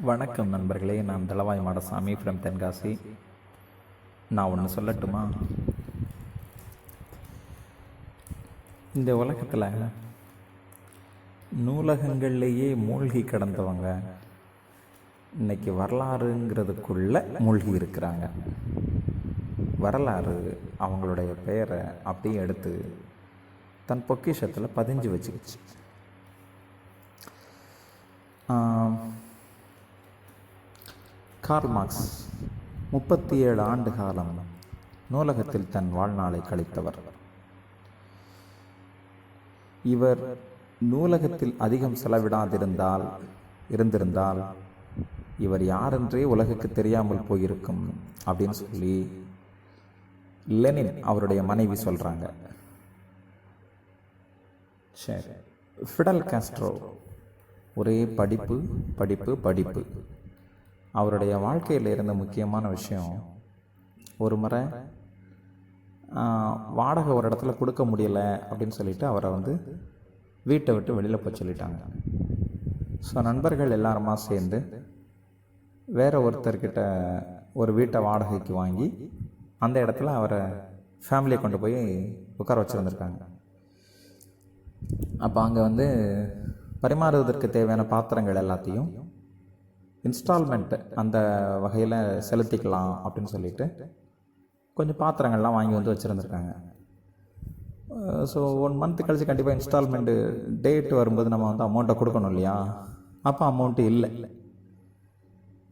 வணக்கம் நண்பர்களே நான் தளவாய் மாடசாமி ஃப்ரம் தென்காசி. நான் ஒன்று சொல்லட்டுமா? இந்த உலகத்தில் நூலகங்கள்லேயே மூழ்கி கிடந்தவங்க இன்னைக்கு வரலாறுங்கிறதுக்குள்ளே மூழ்கி இருக்கிறாங்க. வரலாறு அவங்களுடைய பெயரை அப்படியே எடுத்து தன் பொக்கிஷத்தில் பதிஞ்சு வச்சுக்கிச்சு. ஆம், கார்ல் மார்க்ஸ் முப்பத்தி ஏழு ஆண்டு காலம் நூலகத்தில் தன் வாழ்நாளை கழித்தவர். இவர் நூலகத்தில் அதிகம் செலவிடாதிருந்தால் இருந்திருந்தால் இவர் யாரென்றே உலகுக்கு தெரியாமல் போயிருக்கும் அப்படின்னு சொல்லி லெனின் அவருடைய மனைவி சொல்கிறாங்க சரி. ஃபிடல் காஸ்ட்ரோ ஒரே படிப்பு படிப்பு படிப்பு. அவருடைய வாழ்க்கையில் இருந்த முக்கியமான விஷயம் ஒரு முறை வாடகை ஒரு இடத்துல கொடுக்க முடியல அப்படின்னு சொல்லிட்டு அவரை வந்து வீட்டை விட்டு வெளியில் போய் சொல்லிட்டாங்க. ஸோ நண்பர்கள் எல்லாருமா சேர்ந்து வேற ஒருத்தர்கிட்ட ஒரு வீட்டை வாடகைக்கு வாங்கி அந்த இடத்துல அவரை ஃபேமிலியை கொண்டு போய் உட்கார வச்சுருந்துருக்காங்க. அப்போ அங்கே வந்து பரிமாறுவதற்கு தேவையான பாத்திரங்கள் எல்லாத்தையும் இன்ஸ்டால்மெண்ட் அந்த வகையில் செலுத்திக்கலாம் அப்படின்னு சொல்லிட்டு கொஞ்சம் பாத்திரங்கள்லாம் வாங்கி வந்து வச்சுருந்துருக்காங்க. ஸோ ஒன் மந்த் கழிச்சு கண்டிப்பாக இன்ஸ்டால்மெண்ட்டு டேட் வரும்போது நம்ம வந்து அமௌண்ட்டை கொடுக்கணும் இல்லையா? அப்போ அமௌண்ட்டு இல்லை.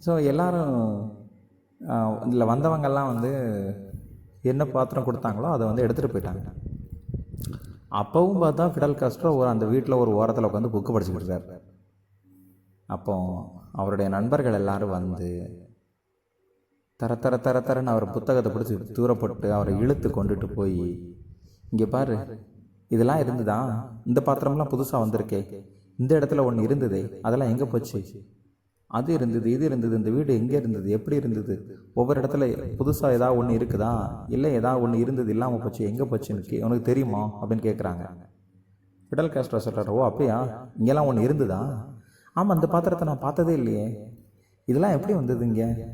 ஸோ எல்லோரும் இதில் வந்தவங்கெல்லாம் வந்து என்ன பாத்திரம் கொடுத்தாங்களோ அதை வந்து எடுத்துகிட்டு போயிட்டாங்க. அப்போவும் பார்த்தா ஃபிடல் காஸ்ட்ரோ ஒரு அந்த வீட்டில் ஒரு ஓரத்தில் உட்காந்து புக்கு படிச்சுக்கிட்டு இருக்காரு. அப்போ அவருடைய நண்பர்கள் எல்லாரும் வந்து தர தர தர தரன்னு அவர் புத்தகத்தை பிடிச்சி தூரப்பட்டு அவரை இழுத்து கொண்டுட்டு போய் இங்கே பாரு இதெல்லாம் இருந்துதா? இந்த பாத்திரம்லாம் புதுசாக வந்திருக்கே. இந்த இடத்துல ஒன்று இருந்ததே. அதெல்லாம் எங்கே போச்சு? அது இருந்தது இது இருந்தது. இந்த வீடு எங்கே இருந்தது? எப்படி இருந்தது? ஒவ்வொரு இடத்துல புதுசாக ஏதாவது ஒன்று இருக்குதா? இல்லை ஏதாவது ஒன்று இருந்தது இல்லாமல் போச்சு. எங்கே போச்சுன்னு கே உனக்கு தெரியுமா? அப்படின்னு கேட்குறாங்க ஃபிடல் காஸ்ட்ரோ சொல்கிறார் ஓ அப்படியா? இங்கெல்லாம் ஒன்று இருந்ததா? ஆமாம் அந்த பாத்திரத்தை நான் பார்த்ததே இல்லையே. இதெல்லாம் எப்படி வந்ததுங்க?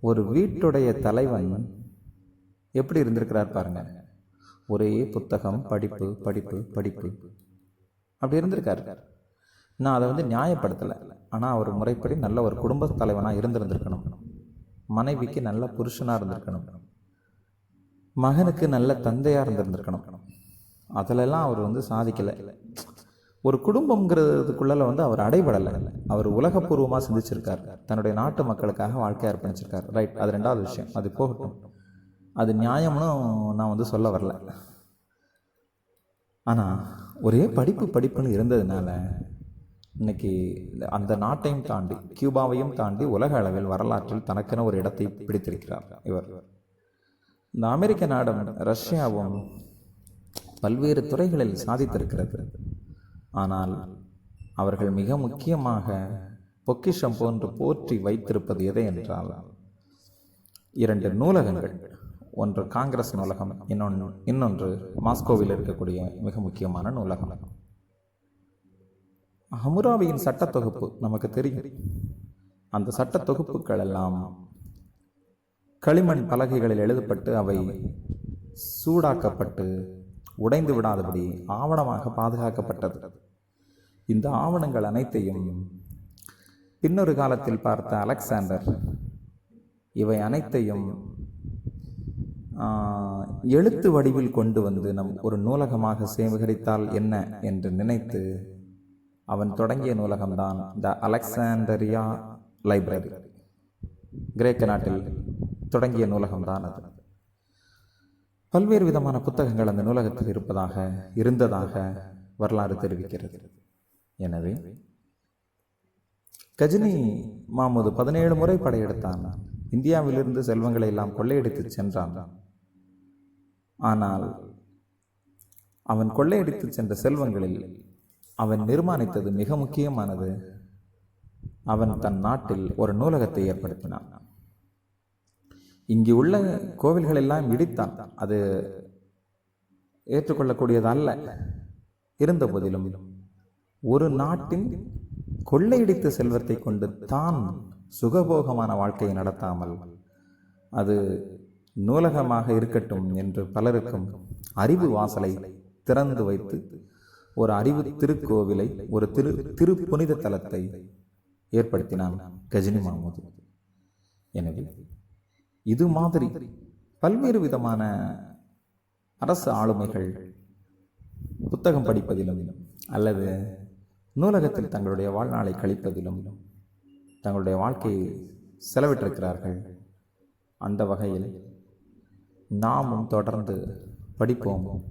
ஒரு வீட்டுடைய தலைவன் எப்படி இருந்திருக்கிறார் பாருங்க. ஒரே புத்தகம் படிப்பு படிப்பு படிப்பு. அப்படி இருந்திருக்காரு. நான் அதை வந்து நியாயப்படுத்தலை. ஆனால் அவர் முறைப்படி நல்ல ஒரு குடும்ப தலைவனாக இருந்திருந்திருக்கணும். மனைவிக்கு நல்ல புருஷனாக இருந்திருக்கணும். மகனுக்கு நல்ல தந்தையாக இருந்திருந்திருக்கணும். அதிலெல்லாம் அவர் வந்து சாதிக்கலை. ஒரு குடும்பங்கிறதுக்குள்ளே வந்து அவர் அடைபடலை. அவர் உலகப்பூர்வமாக சிந்திச்சிருக்கார். தன்னுடைய நாட்டு மக்களுக்காக வாழ்க்கையை அர்ப்பணிச்சிருக்கார். ரைட் அது ரெண்டாவது விஷயம். அது போகட்டும். அது நியாயம்னு நான் வந்து சொல்ல வரல. ஆனால் ஒரே படிப்பு படிப்புன்னு இருந்ததுனால இன்னைக்கு அந்த நாட்டையும் தாண்டி கியூபாவையும் தாண்டி உலக அளவில் வரலாற்றில் தனக்கென ஒரு இடத்தை பிடித்திருக்கிறார் இவர். இந்த அமெரிக்க நாடும் ரஷ்யாவும் பல்வேறு துறைகளில் சாதித்திருக்கிறது. ஆனால் அவர்கள் மிக முக்கியமாக பொக்கிஷம் போன்று போற்றி வைத்திருப்பது எதை என்றால் இரண்டு நூலகங்கள். ஒன்று காங்கிரஸ் நூலகம் இன்னொன்று இன்னொன்று மாஸ்கோவில் இருக்கக்கூடிய மிக முக்கியமான நூலகம். ஹமுராபியின் சட்ட தொகுப்பு நமக்கு தெரியும். அந்த சட்ட தொகுப்புகள் எல்லாம் களிமண் பலகைகளில் எழுதப்பட்டு அவை சூடாக்கப்பட்டு உடைந்து விடாதபடி ஆவணமாக பாதுகாக்கப்பட்டது. இந்த ஆவணங்கள் அனைத்தையும் பின்னொரு காலத்தில் பார்த்த அலெக்சாண்டர் இவை அனைத்தையும் எழுத்து வடிவில் கொண்டு வந்து நம் ஒரு நூலகமாக சேகரித்தால் என்ன என்று நினைத்து அவன் தொடங்கிய நூலகம்தான் த அலெக்சாண்டரியா லைப்ரரி. கிரேக்க நாட்டில் தொடங்கிய நூலகம்தான் அது. பல்வேறு விதமான புத்தகங்கள் அந்த நூலகத்தில் இருப்பதாக இருந்ததாக வரலாறு தெரிவிக்கிறது. எனவே கஜினி மாமூது பதினேழு முறை படையெடுத்தான். இந்தியாவிலிருந்து செல்வங்களை எல்லாம் கொள்ளையடித்து சென்றான். ஆனால் அவன் கொள்ளையடித்து சென்ற செல்வங்களில் அவன் நிர்மாணித்தது மிக முக்கியமானது. அவன் தன் நாட்டில் ஒரு நூலகத்தை ஏற்படுத்தினான். இங்கு உள்ள கோவில்கள் எல்லாம் இடித்தான். அது ஏற்றுக்கொள்ளக்கூடியது அல்ல இருந்த போதிலும் ஒரு நாட்டின் கொள்ளையடித்த செல்வத்தை கொண்டு தான் சுகபோகமான வாழ்க்கையை நடத்தாமல் அது நூலகமாக இருக்கட்டும் என்று பலருக்கும் அறிவு வாசலை திறந்து வைத்து ஒரு அறிவு திருக்கோவிலை ஒரு திரு திரு புனித தலத்தை ஏற்படுத்தினான் கஜினி மாமுது. எனவே இது மாதிரி பல்வேறு விதமான அரசு ஆளுமைகள் புத்தகம் படிப்பதிலும் அல்லது நூலகத்தில் தங்களுடைய வாழ்நாளை கழிப்பதிலும் தங்களுடைய வாழ்க்கையை செலவிட்டிருக்கிறார்கள். அந்த வகையில் நாமும் தொடர்ந்து படிப்போம்.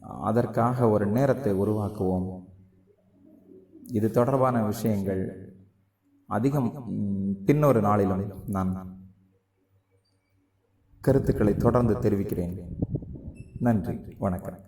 அதற்காக ஒரு நேரத்தை உருவாக்குவோம். இது தொடர்பான விஷயங்கள் அதிகம் பின்னொரு நாளிலும் நான் கருத்துக்களை தொடர்ந்து தெரிவிக்கிறேன். நன்றி. வணக்கம்.